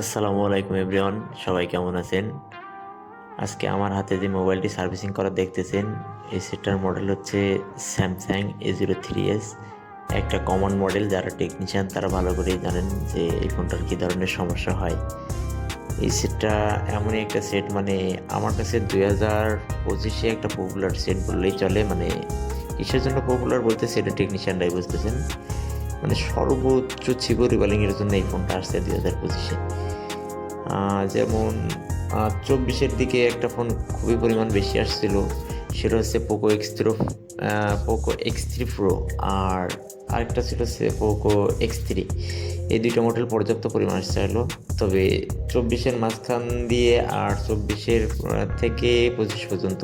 আসসালামু আলাইকুম এভরিওয়ান, সবাই কেমন আছেন? আজকে আমার হাতে যে মোবাইলটি সার্ভিসিং করা দেখতেছেন, এই সেটটার মডেল হচ্ছে Samsung A zero three S একটা কমন মডেল যারা টেকনিশিয়ান তারা ভালো করেই জানেন যে এই ফোনটার কী ধরনের সমস্যা হয়। এই সেটটা এমনই একটা সেট মানে আমার কাছে দুই হাজার পঁচিশে একটা পপুলার সেট বললেই চলে মানে কিসের জন্য পপুলার বলতে সেটা টেকনিশিয়ানরাই বুঝতেছেন। মানে সর্বোচ্চ ছিবো রিভালিংয়ের জন্য এই ফোনটা আসছে দুই হাজার পঁচিশে। যেমন চব্বিশের দিকে একটা ফোন খুবই পরিমাণ বেশি আসছিল। সেটা হচ্ছে Poco X three Poco X three Pro আর আরেকটা ছিল হচ্ছে পোকো এক্স থ্রি এই দুইটা মডেল পর্যাপ্ত পরিমাণ আসছিল তবে চব্বিশের মাঝখান দিয়ে আর চব্বিশের থেকে পঁচিশ পর্যন্ত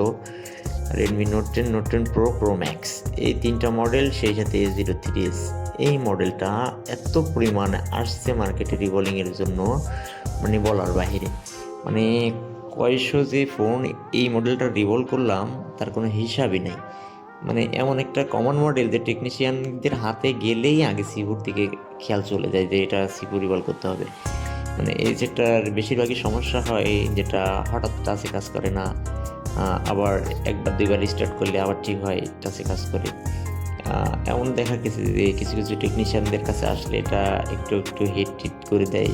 Redmi Note ten Note ten Pro Pro Max এই তিনটা মডেল সেই সাথে এ জিরো থ্রি এস এই মডেলটা এত পরিমাণে আসছে মার্কেটে রিভলিংয়ের জন্য মানে বলার বাহিরে। মানে কয়শো যে ফোন এই মডেলটা রিভলভ করলাম, তার কোনো হিসাবই নাই। মানে এমন একটা কমন মডেল যে টেকনিশিয়ানদের হাতে গেলেই আগে সিপুর দিকে খেয়াল চলে যায় যে এটা সিপুর রিভলভ করতে হবে। মানে এই যেটার বেশিরভাগই সমস্যা হয় যেটা হঠাৎ টাচে কাজ করে না আবার একবার দুইবার স্টার্ট করলে আবার ঠিক হয় টাচে কাজ করে। এমন দেখা গেছে যে কিছু কিছু টেকনিশিয়ানদের কাছে আসলে এটা একটু একটু হিট টিট করে দেয়।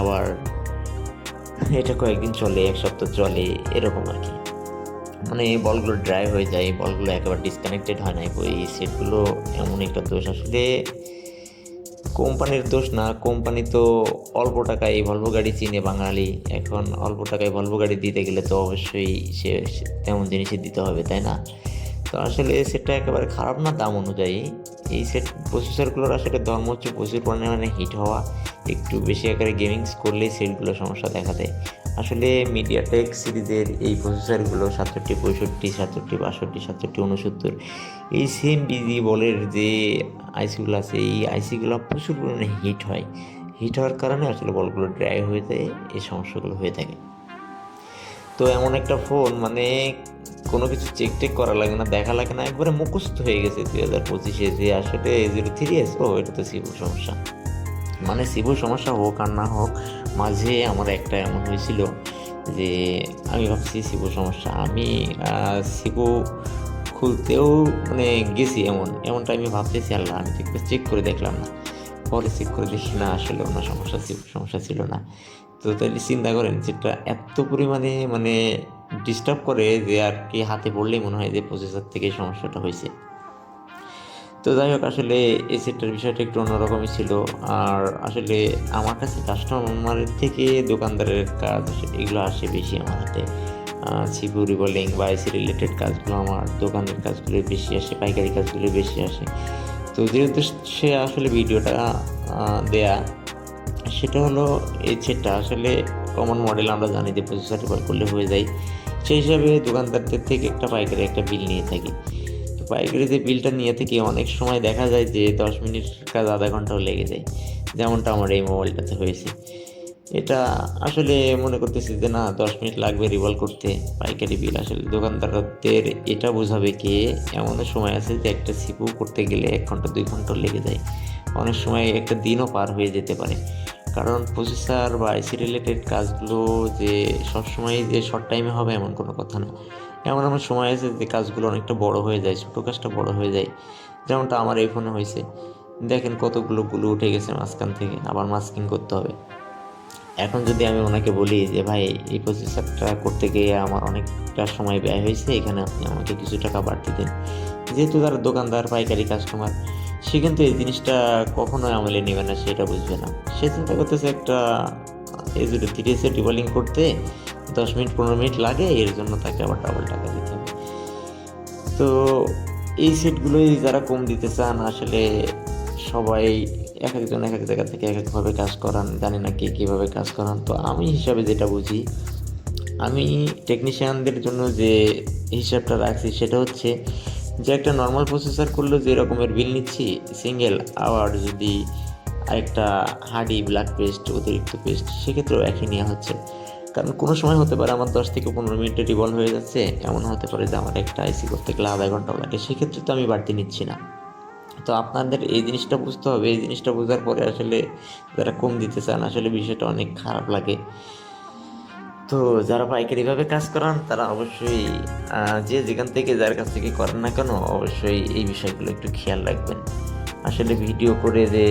আবার এটা কয়েকদিন চলে, এক সপ্তাহ চলে, এরকম আর কি। মানে এই বলগুলো ড্রাই হয়ে যায়, এই বলগুলো একেবারে ডিসকানেক্টেড হয় না এই সেটগুলো এমন একটা দোষ। আসলে কোম্পানির দোষ না, কোম্পানি তো অল্প টাকায় এই ভলভো গাড়ি চিনে বাঙালি। এখন অল্প টাকায় ভলভো গাড়ি দিতে গেলে তো অবশ্যই সে তেমন জিনিসই দিতে হবে, তাই না? তো আসলে এই সেটটা একেবারে খারাপ না, দাম অনুযায়ী। এই সেট প্রসেসরগুলোর আসলে ধর্ম হচ্ছে প্রচুর পরিমাণে হিট হওয়া। একটু বেশি আকারে গেমিংস করলেই সেটগুলো সমস্যা দেখা দেয়। আসলে মিডিয়া মিডিয়াটেক সিরিজের এই প্রসেসরগুলো সাতষট্টি, পঁয়ষট্টি, সাতষট্টি, বাষট্টি, সাতষট্টি উনসত্তর এই সেম বিজি বলের যে আইসিগুলো আছে, এই আইসিগুলো প্রচুর পরিমাণে হিট হয়। হিট হওয়ার কারণে আসলে বলগুলো ড্রাই হয়ে যায়, এই সমস্যাগুলো হয়ে থাকে। তো এমন একটা ফোন মানে কোনো কিছু চেক টেক করা লাগে না, দেখা লাগে না, একবারে মুখস্থ হয়ে গেছে দুই হাজার পঁচিশে যে আসলে জিরো থ্রি এস ও এটা তো সিবুর সমস্যা। মানে সিবুর সমস্যা হোক আর না হোক, মাঝে আমার একটা এমন হয়েছিল যে আমি ভাবছি সিবু সমস্যা। আমি সিবু খুলতেও মানে গেছি এমন, এমনটা আমি ভাবতেছি, আল্লাহ আমি তো চেক করে দেখলাম না। পরে চেক করে দেখি না, আসলে অন্য সমস্যা সমস্যা ছিল না। তো তাহলে চিন্তা করেন যেটা এত পরিমাণে মানে ডিস্টার্ব করে যে আর কি হাতে পড়লেই মনে হয় যে প্রসেসর থেকে সমস্যাটা হয়েছে। তো যাই হোক, আসলে এই সেটটার বিষয়টা একটু অন্যরকমই ছিল। আর আসলে আমার কাছে কাস্টমারের থেকে দোকানদারের কাজ এগুলো আসে বেশি আমার হাতে সিবু রিবলিং বা এসি রিলেটেড কাজগুলো আমার দোকানের কাজগুলো বেশি আসে, পাইকারি কাজগুলো বেশি আসে। তো যে উদ্দেশ্যে আসলে ভিডিওটা দেয়া সেটা হলো এই সেটটা আসলে কমন মডেল আমরা জানি যে প্রসেসর রিকল করলে হয়ে যায়। সেই হিসাবে দোকানদারদের থেকে একটা পাইকারি একটা বিল নিয়ে থাকি। তো পাইকারি যে বিলটা নিয়ে থেকে, অনেক সময় দেখা যায় যে দশ মিনিট কাজ আধা ঘন্টাও লেগে যায়, যেমনটা আমার এই মোবাইলটাতে হয়েছে। এটা আসলে মনে করতেছি যে না, দশ মিনিট লাগবে রিভলভ করতে। পাইকারি বিল আসলে দোকানদারদের এটা বোঝাবে কে এমন সময় আছে যে একটা সিপু করতে গেলে এক ঘণ্টা, দুই ঘণ্টা লেগে যায়। অনেক সময় একটা দিনও পার হয়ে যেতে পারে। কারণ প্রসেসার বা আইসি রিলেটেড কাজগুলো যে সবসময় যে শর্ট টাইমে হবে এমন কোনো কথা না। এমন এমন সময় আছে যে কাজগুলো অনেকটা বড় হয়ে যায় ছোটো কাজটা বড় হয়ে যায়। যেমনটা আমার এই ফোনে হয়েছে। দেখেন কতগুলো গুলো উঠে গেছে মাঝখান থেকে, আবার মাস্কিং করতে হবে। এখন যদি আমি ওনাকে বলি যে, ভাই, এই প্রসেসারটা করতে গিয়ে আমার অনেকটা সময় ব্যয় হয়েছে, এখানে আপনি আমাকে কিছু টাকা বাড়তি দিন। যেহেতু তার দোকানদার, পাইকারি কাস্টমার সে কিন্তু এই জিনিসটা কখনোই আমলে নেবে না, সেটা বুঝবে না। সে চিন্তা করতেছে একটা, এই দুটো তিরিশে ডিবলিং করতে দশ মিনিট, পনেরো মিনিট লাগে, এর জন্য তাকে আবার ডাবল টাকা দিতে হবে। তো এই সেটগুলোই যারা কম দিতে চান, আসলে সবাই এক একজন এক এক জায়গা থেকে এক একভাবে কাজ করান, জানি না কে কীভাবে কাজ করান। তো আমি হিসাবে যেটা বুঝি, আমি টেকনিশিয়ানদের জন্য যে হিসাবটা রাখছি, সেটা হচ্ছে যে একটা নর্মাল প্রসেসর করলেও যে রকমের বিল নিচ্ছি সিঙ্গেল আওয়ার যদি আরেকটা হার্ডি ব্ল্যাক পেস্ট অতিরিক্ত পেস্ট সেক্ষেত্রেও একই নেওয়া হচ্ছে। কারণ কোনো সময় হতে পারে আমার দশ থেকে পনেরো মিনিটে রিভলভ হয়ে যাচ্ছে, এমন হতে পারে যে আমার একটা আইসি করতে গেলে আধা ঘন্টাও লাগে, সেক্ষেত্রে তো আমি বাড়তি নিচ্ছি না। তো আপনাদের এই জিনিসটা বুঝতে হবে, এই জিনিসটা বোঝার পরে আসলে যারা কম দিতে চান, আসলে বিষয়টা অনেক খারাপ লাগে। তো যারা পাইকারিভাবে কাজ করান, তারা অবশ্যই যে যেখান থেকে যার কাছ থেকে করেন না কেন, অবশ্যই এই বিষয়গুলো একটু খেয়াল রাখবেন। আসলে ভিডিও করে যে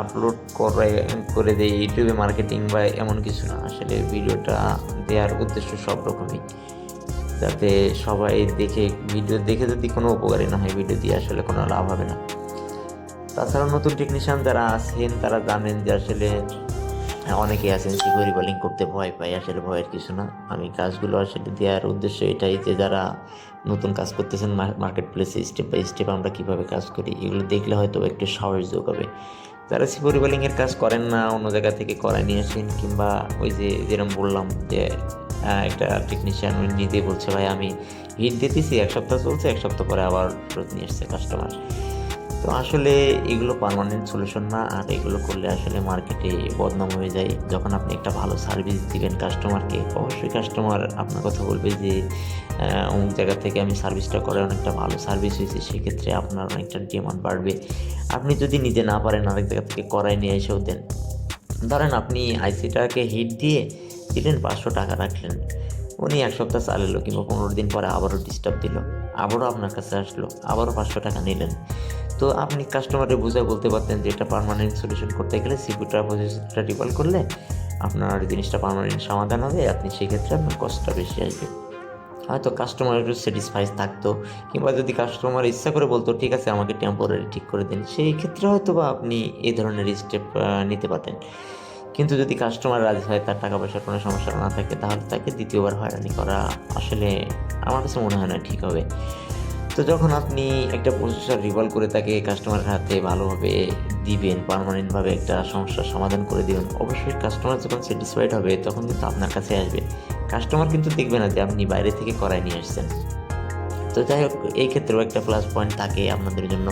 আপলোড করে করে যে ইউটিউবে মার্কেটিং বা এমন কিছু না, আসলে ভিডিওটা দেওয়ার উদ্দেশ্য সব রকমই। যাতে সবাই দেখে, ভিডিও দেখে যদি কোনো উপকারী না হয়, ভিডিও দিয়ে আসলে কোনো লাভ হবে না। তাছাড়া নতুন টেকনিশিয়ান যারা আছেন, তারা জানেন যে আসলে অনেকেই আছেন সিকিউরি বলিং করতে ভয় পায়, আসলে ভয়ের কিছু না। আমি কাজগুলো আসলে দেওয়ার উদ্দেশ্য এটাই যে যারা নতুন কাজ করতেছেন মার্কেট প্লেসে স্টেপ বাই স্টেপ আমরা কীভাবে কাজ করি, এগুলো দেখলে হয়তো একটু সাহস যোগ হবে যারা সিকিউরি বলিংয়ের কাজ করেন না, অন্য জায়গা থেকে করায় নিয়ে আসেন, কিংবা ওই যে যেরকম বললাম যে একটা টেকনিশিয়ান নিজে বলছে, ভাই, আমি হিট দিতেছি, এক সপ্তাহ চলছে, এক সপ্তাহ পরে আবার ফেরত নিয়ে এসছে কাস্টমার তো আসলে এগুলো পার্মানেন্ট সলিউশন না, আর এগুলো করলে আসলে মার্কেটে বদনাম হয়ে যায়। যখন আপনি একটা ভালো সার্ভিস দিবেন কাস্টমারকে অবশ্যই কাস্টমার আপনার কথা বলবে যে অমুক জায়গা থেকে আমি সার্ভিসটা করে অনেকটা ভালো সার্ভিস হয়েছে, সেক্ষেত্রে আপনার অনেকটা ডিমান্ড বাড়বে। আপনি যদি নিজে না পারেন আরেক জায়গা থেকে করাই নিয়ে এসেও দেন। ধরেন আপনি আইসিটাকে হিট দিয়ে দিলেন, পাঁচশো টাকা রাখলেন। উনি এক সপ্তাহ চালালো কিংবা পনেরো দিন পরে আবারও ডিস্টার্ব দিল। আবারও আপনার কাছে আসলো, আবারও পাঁচশো টাকা নিলেন। তো আপনি কাস্টমারে বুঝায় বলতে পারতেন যে এটা পার্মানেন্ট সলিউশন করতে গেলে সিকিউরিটা প্রসেসটা রিকল করলে আপনার জিনিসটা পার্মানেন্ট সমাধান হবে, আপনি সেক্ষেত্রে আপনার কষ্টটা বেশি আসবে। হয়তো কাস্টমার একটু স্যাটিসফাইড থাকতো কিংবা যদি কাস্টমার ইচ্ছা করে বলতো, ঠিক আছে, আমাকে টেম্পোরারি ঠিক করে দিন। সেই ক্ষেত্রে হয়তো বা আপনি এই ধরনের স্টেপ নিতে পারতেন। কিন্তু যদি কাস্টমার রাজি হয়, তার টাকা পয়সার কোনো সমস্যা না থাকে, তাহলে তাকে দ্বিতীয়বার হয়রানি করা আসলে আমার কাছে মনে হয় না ঠিক হবে। তো যখন আপনি একটা প্রসেসর রিভলভ করে তাকে কাস্টমারের হাতে ভালোভাবে দিবেন পার্মানেন্টভাবে একটা সমস্যার সমাধান করে দিবেন, অবশ্যই কাস্টমার যখন স্যাটিসফাইড হবে, তখন কিন্তু আপনার কাছে আসবে। কাস্টমার কিন্তু দেখবে না যে আপনি বাইরে থেকে করায় নিয়ে আসছেন। তো যাই হোক, এই ক্ষেত্রেও একটা প্লাস পয়েন্ট থাকে আপনাদের জন্য।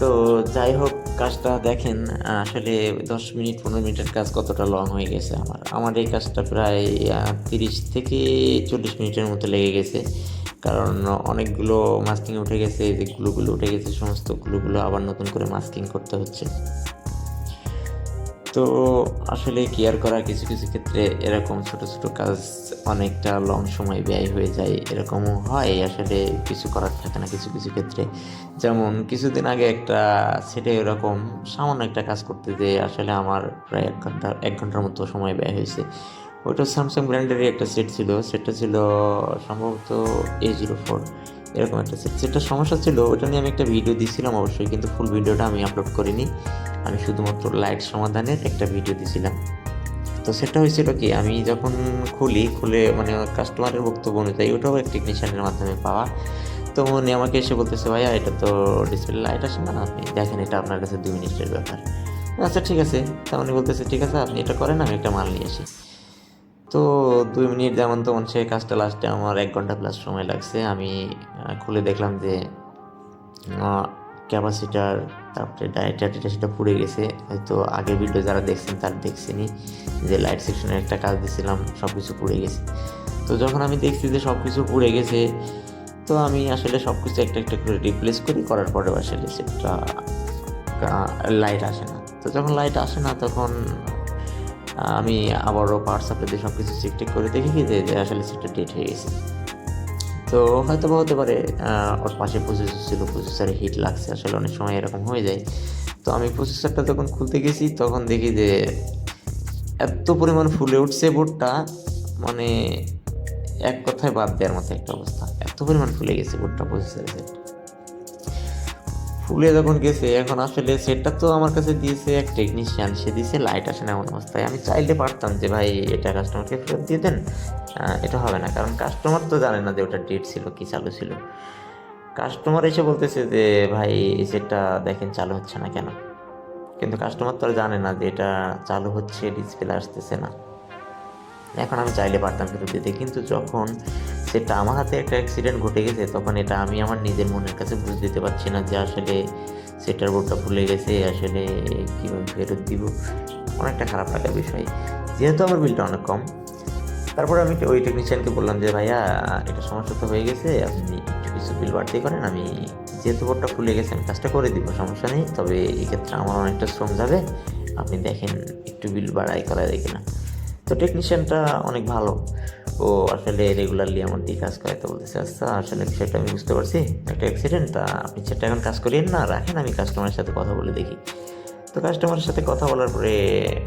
তো যাই হোক, কাজটা দেখেন, আসলে দশ মিনিট, পনেরো মিনিটের কাজ কতটা লং হয়ে গেছে আমার। আমার এই কাজটা প্রায় তিরিশ থেকে চল্লিশ মিনিটের মতো লেগে গেছে। কারণ অনেকগুলো মাস্কিং উঠে গেছে, এই যে গ্লুগুলো উঠে গেছে, সমস্ত গ্লুগুলো আবার নতুন করে মাস্কিং করতে হচ্ছে। তো আসলে কেয়ার করা কিছু কিছু ক্ষেত্রে এরকম ছোট ছোট কাজ অনেকটা লং সময় ব্যয় হয়ে যায়, এরকমও হয় আসলে কিছু করার থাকে না কিছু কিছু ক্ষেত্রে। যেমন কিছুদিন আগে একটা সেটে এরকম সামান্য একটা কাজ করতে যে আসলে আমার প্রায় এক ঘণ্টা, এক ঘণ্টার মতো সময় ব্যয় হয়েছে। ওটা স্যামসাং ব্র্যান্ডেরই একটা সেট ছিল। সেটটা ছিল সম্ভবত এ জিরো ফোর এরকম একটা সেট সেটটা সমস্যা ছিল ওটা নিয়ে আমি একটা ভিডিও দিয়েছিলাম অবশ্যই, কিন্তু ফুল ভিডিওটা আমি আপলোড করিনি। আমি শুধুমাত্র লাইট সমাধানের একটা ভিডিও দিয়েছিলাম তো সেটা হয়েছিল কি, আমি যখন খুলি, খুলে মানে কাস্টমারের বক্তব্য অনুযায়ী, ওটাও এক টেকনিশিয়ানের মাধ্যমে পাওয়া। তো উনি আমাকে এসে বলতেছে, ভাইয়া, এটা তো ডিসপ্লে লাইট আসে না, আপনি দেখেন, এটা আপনার কাছে দুই মিনিটের ব্যাপার। আচ্ছা ঠিক আছে। তা উনি বলতেছে, ঠিক আছে, আপনি এটা করেন, আমি একটা মাল নিয়ে আসি। তো দুই মিনিট যেমন তেমন সেই কাজটা লাস্টে আমার এক ঘণ্টা প্লাস সময় লাগছে। আমি খুলে দেখলাম যে ক্যাপাসিটার তারপরে ডায়েটার এটা সেটা পুড়ে গেছে। হয়তো আগের ভিডিও যারা দেখছেন তারা দেখছেনি যে লাইট সেকশনের একটা কাজ দিয়েছিলাম সব কিছু পুড়ে গেছে। তো যখন আমি দেখছি যে সব কিছু পুড়ে গেছে, তো আমি আসলে সব কিছু একটা একটা করে রিপ্লেস করি, করার পরেও আসলে সেটা লাইট আসে না। তো যখন লাইট আসে না, তখন আমি আবারও সাপ্লাই দিয়ে সব কিছু চেক টেক করে দেখি যে আসলে সেটা ডেট হয়ে গেছে। তো হয়তো বা হতে পারে ওর পাশে প্রসেসর ছিল প্রসেসরে হিট লাগছে, আসলে অনেক সময় এরকম হয়ে যায়। তো আমি প্রসেসরটা যখন খুলতে গেছি, তখন দেখি যে এত পরিমাণ ফুলে উঠছে বোর্ডটা মানে এক কথায় বাদ দেওয়ার মতো একটা অবস্থা। এত পরিমাণ ফুলে গেছে বোর্ডটা প্রসেসরের সেট ফুলে যখন গেছে, এখন আসলে সেটটা তো আমার কাছে দিয়েছে এক টেকনিশিয়ান সে দিয়েছে লাইট আসে না এমন অবস্থায়। আমি চাইলে পারতাম যে, ভাই, এটা কাস্টমারকে ফেরত দিয়ে দেন। এটা হবে না। কারণ কাস্টমার তো জানে না যে ওটা ডেট ছিল, কি চালু ছিল। কাস্টমার এসে বলতেছে যে, ভাই, এই সেটটা দেখেন চালু হচ্ছে না কেন? কিন্তু কাস্টমার তো জানে না যে, এটা চালু হচ্ছে ডিসপ্লে আসতেছে না। এখন আমি চাইলে পারতাম ফেরত দিতে। কিন্তু যখন সেটা আমার হাতে একটা অ্যাক্সিডেন্ট ঘটে গেছে, তখন এটা আমি আমার নিজের মনের কাছে বুঝ দিতে পারছি না যে আসলে সেটার বোর্ডটা ভুলে গেছে, আসলে কীভাবে ফেরত দিব। অনেকটা খারাপ লাগার বিষয়। যেহেতু আমার বিলটা অনেক কম, তারপরে আমি ওই টেকনিশিয়ানকে বললাম যে, ভাইয়া, এটা সমস্যা তো হয়ে গেছে, আপনি একটু কিছু বিল বাড়তি করেন, আমি যেহেতু বোর্ডটা খুলে গেছে, আমি কাজটা করে দিব, সমস্যা নেই। তবে এক্ষেত্রে আমার অনেকটা শ্রম যাবে। আপনি দেখেন, একটু বিল বাড়াই করা যায় কিনা। তো টেকনিশিয়ানটা অনেক ভালো। ও আসলে রেগুলারলি আমার দিয়ে কাজ করে তো বলতেছে আচ্ছা আসলে সেটা আমি বুঝতে পারছি। একটা অ্যাক্সিডেন্ট তা আপনি সেটা এখন কাজ করিয়েন না, রাখেন, আমি কাস্টমারের সাথে কথা বলে দেখি। তো কাস্টমারের সাথে কথা বলার পরে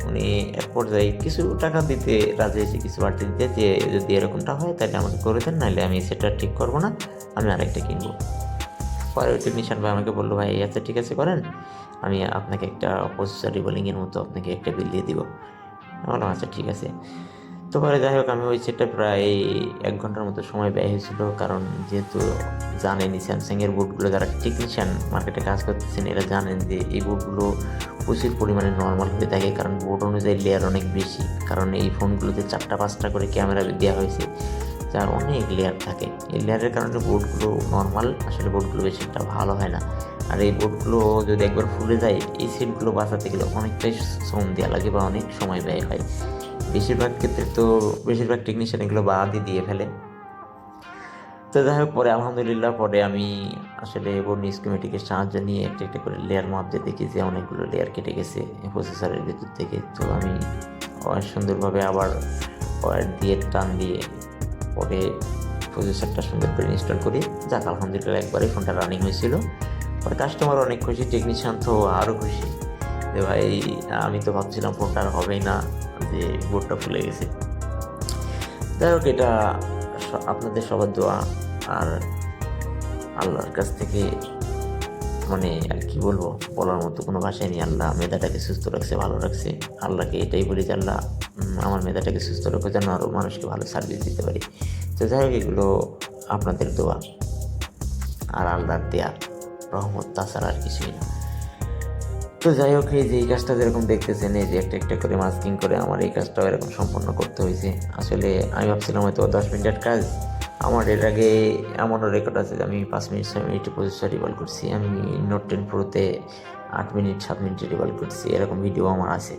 উনি এক পর্যায়ে কিছু টাকা দিতে রাজি হয়েছে, কিছু বাড়তি দিতে, যে যদি এরকমটা হয়, তাহলে আমাকে করে দেন, নাহলে আমি সেটা ঠিক করব না, আমি আরেকটা কিনবো। পরে ওই টেকনিশিয়ান ভাই আমাকে বলল, ভাই আচ্ছা ঠিক আছে, করেন। আমি আপনাকে একটা প্রসেসর রিবোলিংয়ের মতো আপনাকে একটা বিল দিয়ে দিব। বললাম আচ্ছা ঠিক আছে। তো পরে যাই হোক, আমি ওই সেটটা প্রায় এক ঘণ্টার মতো সময় ব্যয় হয়েছিল, কারণ যেহেতু জানেনই স্যামসাংয়ের বুটগুলো যারা টেকনিশিয়ান মার্কেটে কাজ করতেছেন, এরা জানেন যে এই বুটগুলো প্রচুর পরিমাণে নর্মাল হয়ে থাকে, কারণ বোর্ড অনুযায়ী লেয়ার অনেক বেশি। কারণ এই ফোনগুলোতে চারটা, পাঁচটা করে ক্যামেরা দেওয়া হয়েছে, যার অনেক লেয়ার থাকে। এই লেয়ারের কারণে বোর্ডগুলো নর্মাল আসলে বোর্ডগুলো বেশি একটা ভালো হয় না। আর এই বোর্ডগুলো যদি একবার ফুলে যায়, এই সেটগুলো বাঁচাতে গেলে অনেকটাই শ্রম দেওয়া লাগে বা অনেক সময় ব্যয় হয়। বেশিরভাগ ক্ষেত্রে তো বেশিরভাগ টেকনিশিয়ান এগুলো বাদই দিয়ে ফেলে। তো যাই হোক, পরে আলহামদুলিল্লাহ পরে আমি আসলে বর্ণি স্কিমেটিকের সাহায্য নিয়ে একটা একটা করে লেয়ার মাপতে দেখি যে অনেকগুলো লেয়ার কেটে গেছে প্রসেসরের ভিতর থেকে। তো আমি সুন্দরভাবে আবার ওয়ার দিয়ে টান দিয়ে পরে প্রসেসরটা সুন্দর করে ইনস্টল করি। যাক, আলহামদুলিল্লাহ একবারই ফোনটা রানিং হয়েছিল। কাস্টমার অনেক খুশি টেকনিশিয়ান তো আরও খুশি। যে ভাই, আমি তো ভাবছিলাম ফোনটা আর হবেই না, যে বোর্ডটা ফুলে গেছে। যাই হোক, এটা আপনাদের সবার দোয়া। আর আল্লাহর কাছ থেকে মানে আর কি বলব, বলার মতো কোনো ভাষাই নেই। আল্লাহ মেধাটাকে সুস্থ রাখছে, ভালো রাখছে। আল্লাহকে এটাই বলি যে আল্লাহ আমার মেধাটাকে সুস্থ রাখো যেন আরও মানুষকে ভালো সার্ভিস দিতে পারি। তো যাই হোক, এগুলো আপনাদের দোয়া। আর আল্লাহর দেয়া। রহমত তাছাড়া আর কিছুই না। তো যাই হোক এই যে এই কাজটা যেরকম দেখতেছেন, এই যে একটা একটা করে মাস্কিং করে আমার এই কাজটাও এরকম সম্পন্ন করতে হয়েছে। আসলে আমি ভাবছিলাম হয়তো দশ মিনিটের কাজ। আমার এর আগে এমনও রেকর্ড আছে যে আমি পাঁচ মিনিট, ছয় মিনিটে প্রসেসর রিভল করছি। আমি নোট টেন প্রোতে আট মিনিট, সাত মিনিটে রিভল করছি। এরকম ভিডিও আমার আছে।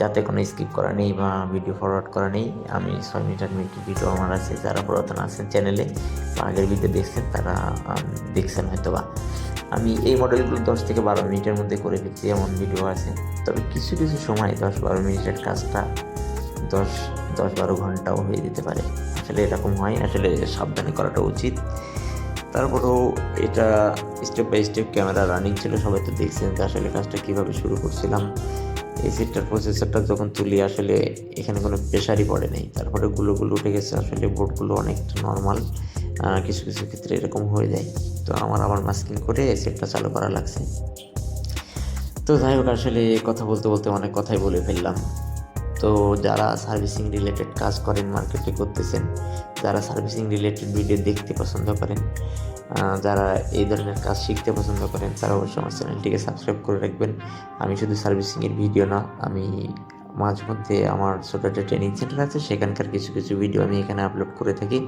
যাতে কোনো স্কিপ করা নেই বা ভিডিও ফরওয়ার্ড করা নেই, আমি ছয় মিনিট, আট মিনিটের ভিডিও আমার আছে। যারা পুরাতন আছেন চ্যানেলে বা আগের ভিডিও দেখছেন, তারা দেখছেন হয়তো বা আমি এই মডেলগুলো দশ থেকে বারো মিনিটের মধ্যে করে ফেলছি, এমন ভিডিও আছে। তবে কিছু কিছু সময় দশ বারো মিনিটের কাজটা দশ দশ বারো ঘন্টাও হয়ে যেতে পারে। আসলে এরকম হয়, আসলে সাবধানে করাটা উচিত। তারপরেও এটা step by step camera running ছিল, সবাই তো দেখছেন যে আসলে কাজটা কীভাবে শুরু করছিলাম। এই সেটটার প্রসেসরটা যখন তুলি, আসলে এখানে কোনো প্রেশারই পড়ে নেই। তারপরে গুলোগুলো উঠে গেছে, আসলে বোর্ডগুলো অনেকটা নর্মাল কিছু কিছু ক্ষেত্রে এরকম হয়ে যায়। তো আমার আবার মাস্কিং করে সেটটা চালু করা লাগছে। তো যাই হোক, আসলে কথা বলতে বলতে অনেক কথাই বলে ফেললাম। তো যারা সার্ভিসিং রিলেটেড কাজ করেন মার্কেটে করতেছেন, যারা সার্ভিসিং রিলেটেড ভিডিও দেখতে পছন্দ করেন যারা এই ধরনের কাজ শিখতে পছন্দ করেন, তারা অবশ্যই আমার চ্যানেলটিকে সাবস্ক্রাইব করে রাখবেন। আমি শুধু সার্ভিসিংয়ের ভিডিও না, আমি মাঝে মধ্যে আমার ছোটো একটা ট্রেনিং সেন্টার আছে, সেখানকার কিছু কিছু ভিডিও আমি এখানে আপলোড করে থাকি।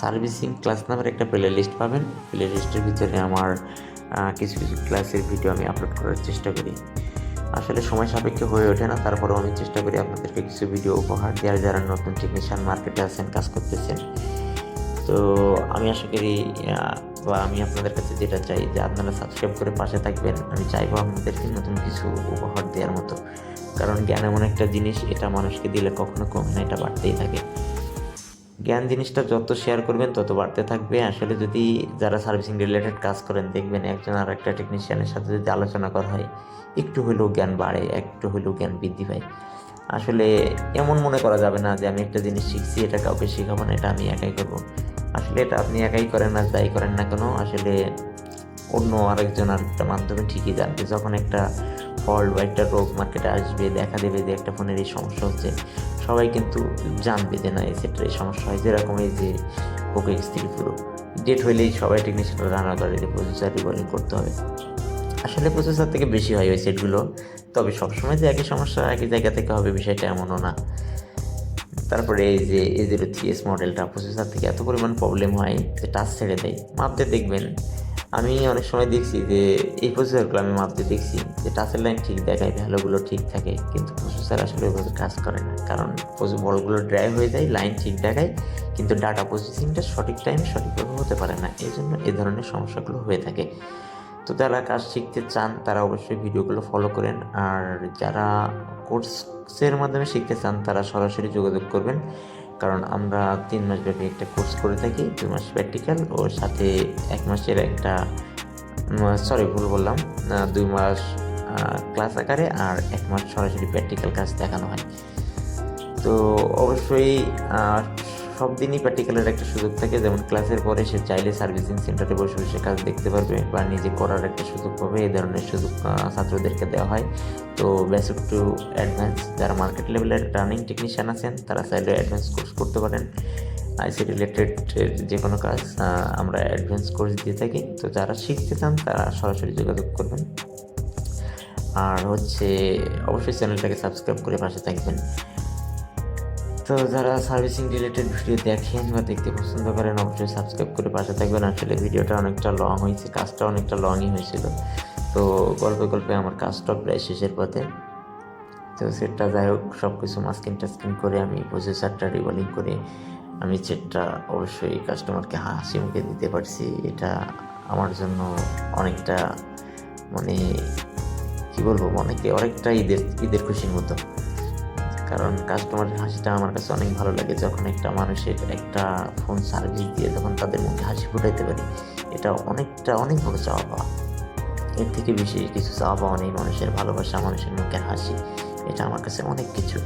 সার্ভিসিং ক্লাস নামের একটা প্লে লিস্ট পাবেন। প্লে লিস্টের ভিতরে আমার কিছু কিছু ক্লাসের ভিডিও আমি আপলোড করার চেষ্টা করি। আসলে সময় সাপেক্ষে হয়ে ওঠে না, তারপরেও আমি চেষ্টা করি আপনাদেরকে কিছু ভিডিও উপহার দেওয়ার। যারা নতুন টেকনিশিয়ান মার্কেটে আছেন, কাজ করতেছেন। তো আমি আশা করি বা আমি আপনাদের কাছে যেটা চাই যে আপনারা সাবস্ক্রাইব করে পাশে থাকবেন। আমি চাইব আপনাদেরকে নতুন কিছু উপহার দেওয়ার মতো। কারণ জ্ঞান এমন একটা জিনিস, এটা মানুষকে দিলে কখনো কমে না, এটা বাড়তেই থাকে। জ্ঞান জিনিসটা যত শেয়ার করবেন, তত বাড়তে থাকবে। আসলে যদি যারা সার্ভিসিং রিলেটেড কাজ করেন, দেখবেন একজন আর একটা টেকনিশিয়ানের সাথে যদি আলোচনা করা হয়, একটু হলেও জ্ঞান বাড়ে, একটু হলেও জ্ঞান বৃদ্ধি পায়। আসলে এমন মনে করা যাবে না যে আমি একটা জিনিস শিখছি, এটা কাউকে শেখাবো না, এটা আমি একাই করব। আসলে এটা আপনি একাই করেন না যাই করেন না কেন, আসলে অন্য আরেকজন আরেকটা মাধ্যমে ঠিকই জানবে। যখন একটা ফল্ট বা একটা রোগ মার্কেটে আসবে, দেখা দেবে যে একটা ফোনের এই সমস্যা হচ্ছে, সবাই কিন্তু জানবে যে না, এই সেটার এই সমস্যা হয়, যেরকম এই যে এক্স থ্রি পুরো ডেট হইলেই সবাই টেকনিশিয়ানরা জানা করে যে প্রসেসর রিবোলিং করতে হবে। আসলে প্রসেসর থেকে বেশি হয় ওই সেটগুলো তবে সবসময় যে একই সমস্যা একই জায়গা থেকে হবে বিষয়টা এমনও না। তারপরে এই যে এ জিরো থ্রি এস মডেলটা প্রসেসর থেকে এত পরিমাণ প্রবলেম হয় যে টাচ ছেড়ে দেয়। মাপতে দেখবেন, আমি অনেক সময় দেখছি যে, এই প্রসেসরগুলো আমি মাপতে দেখছি যে টাচের লাইন ঠিক দেখায় ভ্যালুগুলো ঠিক থাকে, কিন্তু প্রসেসর আসলে ওইভাবে কাজ করে না। কারণ প্রচুর বলগুলো ড্রাই হয়ে যায় লাইন ঠিক দেখায়, কিন্তু ডাটা প্রসেসিংটা সঠিক টাইমে সঠিকভাবে হতে পারে না। এই জন্য এই ধরনের সমস্যাগুলো হয়ে থাকে। তো যারা কাজ শিখতে চান, তারা অবশ্যই ভিডিওগুলো ফলো করেন। আর যারা কোর্সের মাধ্যমে শিখতে চান, তারা সরাসরি যোগাযোগ করবেন। কারণ আমরা তিন মাস ব্যাপী একটা কোর্স করে থাকি, দুই মাস প্র্যাকটিক্যাল ও সাথে এক মাসের একটা সরি ভুল বললাম দুই মাস ক্লাস আকারে আর এক মাস সরাসরি প্র্যাকটিক্যাল কাজ দেখানো হয়। তো অবশ্যই সব দিনই প্র্যাকটিক্যালের একটা সুযোগ থাকে। যেমন ক্লাসের পরে সে চাইলে সার্ভিসিং সেন্টারে বসে বসে কাজ দেখতে পারবে বা নিজে করার একটা সুযোগ পাবে। এই ধরনের সুযোগ ছাত্রদেরকে দেওয়া হয়। তো বেসিক টু অ্যাডভান্স যারা মার্কেট লেভেলের রানিং টেকনিশিয়ান আছেন, তারা চাইলে অ্যাডভান্স কোর্স করতে পারেন। আইসি রিলেটেড যে কোনো কাজ আমরা অ্যাডভান্স কোর্স দিয়ে থাকি। তো যারা শিখতে চান, তারা সরাসরি যোগাযোগ করবেন। আর হচ্ছে, অবশ্যই চ্যানেলটাকে সাবস্ক্রাইব করে পাশে থাকবেন। তো যারা সার্ভিসিং রিলেটেড ভিডিও দেখেন বা দেখতে পছন্দ করেন, অবশ্যই সাবস্ক্রাইব করে পাশে থাকবেন। আসলে ভিডিওটা অনেকটা লং হয়েছে, কাজটা অনেকটা লংই হয়েছিল। তো গল্পে গল্পে আমার কাজটা প্রায় শেষের পথে। তো সেটটা যাই হোক সব কিছু মাস্কিং টাস্কিং করে আমি প্রসেসারটা রিভলিং করে আমি সেটটা অবশ্যই কাস্টমারকে হাসি মুখে দিতে পারছি। এটা আমার জন্য অনেকটা মানে কি বলব, অনেকে অনেকটা ঈদের ঈদের খুশির মতো। কারণ কাস্টমারের হাসিটা আমার কাছে অনেক ভালো লাগে যখন একটা মানুষের একটা ফোন সার্ভিস দিয়ে যখন তাদের মুখে হাসি ফুটাইতে পারি, এটা অনেকটা অনেক বড় চাওয়া পাওয়া। এর থেকে বেশি কিছু চাওয়া পাওয়া নেই মানুষের ভালোবাসা, মানুষের মুখে হাসি, এটা আমার কাছে অনেক কিছু।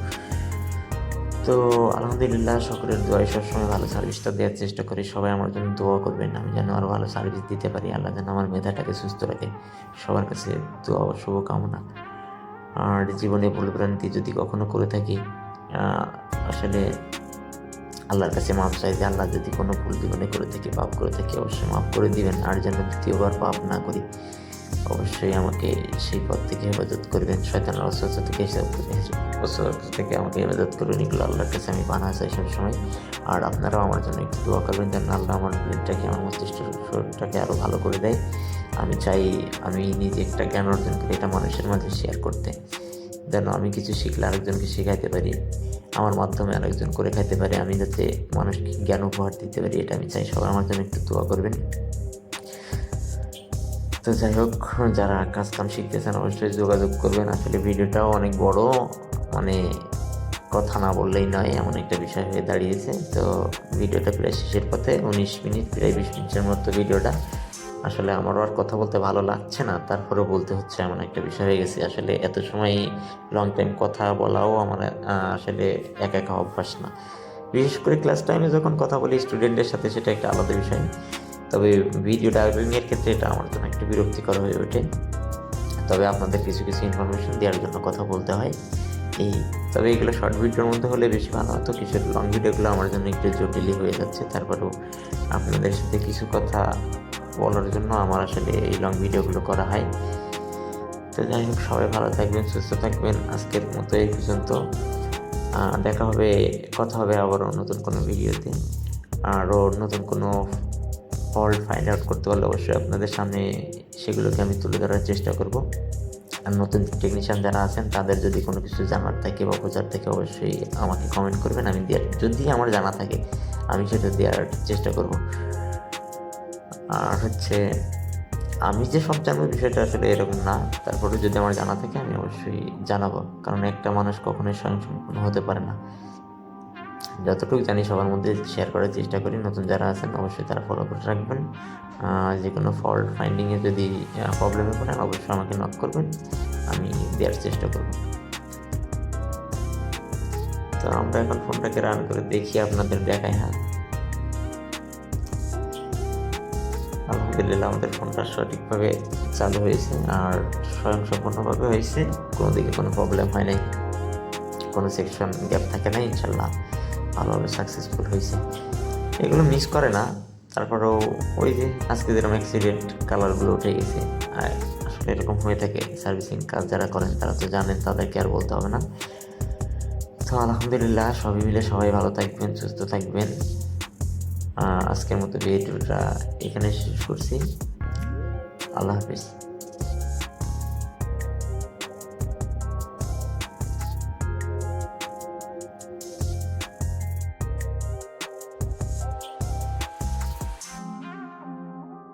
তো আলহামদুলিল্লাহ সকলের দোয়াই সবসময় ভালো সার্ভিসটা দেওয়ার চেষ্টা করি, সবাই আমার জন্য দোয়া করবেন, আমি যেন আরও ভালো সার্ভিস দিতে পারি, আল্লাহ যেন আমার মেধাটাকে সুস্থ রাখে। সবার কাছে দোয়া শুভকামনা। আর জীবনে ভুলভ্রান্তি যদি কখনো করে থাকি আসলে আল্লাহর কাছে মাপ চাই যে আল্লাহ যদি কোনো ভুল জীবনে করে থাকি, পাপ করে থাকি, অবশ্যই মাফ করে দিবেন। আর যেন দ্বিতীয়বার পাপ না করি, অবশ্যই আমাকে সেই পথ থেকে হেফাজত করবেন। শয়তানের অস্ত্র থেকে অস্ত্র থেকে আমাকে হেফাজত করবেন এগুলো আল্লাহর কাছে আমি বানা চাই সবসময়। আর আপনারাও আমার জন্য একটু দোয়া করবেন, যেন আল্লাহ আমার ব্রেনটাকে আমার মস্তিষ্কটাকে আরও ভালো করে দেয়। আমি চাই আমি নিজে একটা জ্ঞান অর্জন করি, এটা মানুষের মাঝে শেয়ার করতে। যেন আমি কিছু শিখলে আরেকজনকে শেখাইতে পারি, আমার মাধ্যমে আরেকজন করে খাইতে পারে, আমি যাতে মানুষকে জ্ঞান উপহার দিতে পারি, এটা আমি চাই। সবাই আমার জন্য একটু দোয়া করবেন। তো যাই হোক, যারা কাজ কাম শিখতেছেন অবশ্যই যোগাযোগ করবেন। আসলে ভিডিওটাও অনেক বড় মানে কথা না বললেই নয়, এমন একটা বিষয় হয়ে দাঁড়িয়েছে। তো ভিডিওটা প্রায় শেষের পথে, উনিশ মিনিট, প্রায় বিশ মিনিটের মতো ভিডিওটা। আসলে আমারও আর কথা বলতে ভালো লাগছে না। তারপরেও বলতে হচ্ছে এমন একটা বিষয় হয়ে গেছে। আসলে এত সময় লং টাইম কথা বলাও আমার আসলে একা একা অভ্যাস না। বিশেষ করে ক্লাস টাইমে যখন কথা বলি স্টুডেন্টদের সাথে সেটা একটা আলাদা বিষয়। তবে ভিডিও ডাবিংয়ের ক্ষেত্রে এটা আমার জন্য একটু বিরক্তিকর হয়ে ওঠে। তবে আপনাদের কিছু কিছু ইনফরমেশন দেওয়ার জন্য কথা বলতে হয়। এই, তবে এগুলো শর্ট ভিডিওর মধ্যে হলে বেশি ভালো হতো। কিছু লং ভিডিওগুলো আমার জন্য একটু জটিলই হয়ে যাচ্ছে। তারপরেও আপনাদের সাথে কিছু কথা বলার জন্য আমার আসলে এই লং ভিডিওগুলো করা হয়। তো যাই হোক, সবাই ভালো থাকবেন, সুস্থ থাকবেন। আজকের মতো এই পর্যন্ত। দেখা হবে, কথা হবে আবারও নতুন কোনো ভিডিওতে আরও নতুন কোনো ফল্ট ফাইন্ড আউট করতে পারলে অবশ্যই আপনাদের সামনে সেগুলোকে আমি তুলে ধরার চেষ্টা করব। আর নতুন টেকনিশিয়ান যারা আছেন, তাদের যদি কোনো কিছু জানার থাকে বা বোঝার থাকে, অবশ্যই আমাকে কমেন্ট করবেন। আমি দেওয়ার যদি আমার জানা থাকে, আমি সেটা দেওয়ার চেষ্টা করব। আর হচ্ছে, আমি যে সব জানব বিষয়টা আসলে এরকম না। তারপরে যদি আমার জানা থাকে, আমি অবশ্যই জানাব। কারণ একটা মানুষ কখনোই স্বয়ংসম্পূর্ণ হতে পারে না। যতটুকু জানি, সবার মধ্যে শেয়ার করার চেষ্টা করি। নতুন যারা আছেন, অবশ্যই তারা ফলো করে রাখবেন। যে কোনো ফল্ট ফাইন্ডিংয়ে যদি প্রবলেমে পড়েন, অবশ্যই আমাকে নক করবেন। আমি দেওয়ার চেষ্টা করব। তো আমরা এখন ফোনটাকে রান করে দেখি আপনাদের দেখাই হ্যাঁ। আলহামদুলিল্লাহ আমাদের ফোনটা সঠিকভাবে চালু হয়েছে আর স্বয়ংসম্পূর্ণভাবে হয়েছে। কোনো দিকে কোনো প্রবলেম হয় নাই। কোনো সেকশন গ্যাপ থাকে না ইনশাল্লাহ ভালোভাবে সাকসেসফুল হয়েছে। এগুলো মিস করে না। তারপরেও ওই যে আজকে যেরকম অ্যাক্সিডেন্ট কালারগুলো উঠে গেছে, আর আসলে এরকম হয়ে থাকে সার্ভিসিং কাজ যারা করেন তারা তো জানেন, তাদেরকে আর বলতে হবে না। তো আলহামদুলিল্লাহ, সবই মিলে সবাই ভালো থাকবেন, সুস্থ থাকবেন। আজকের মতো ভিডিওটা এখানে শেষ করছি। আল্লাহ হাফিজ।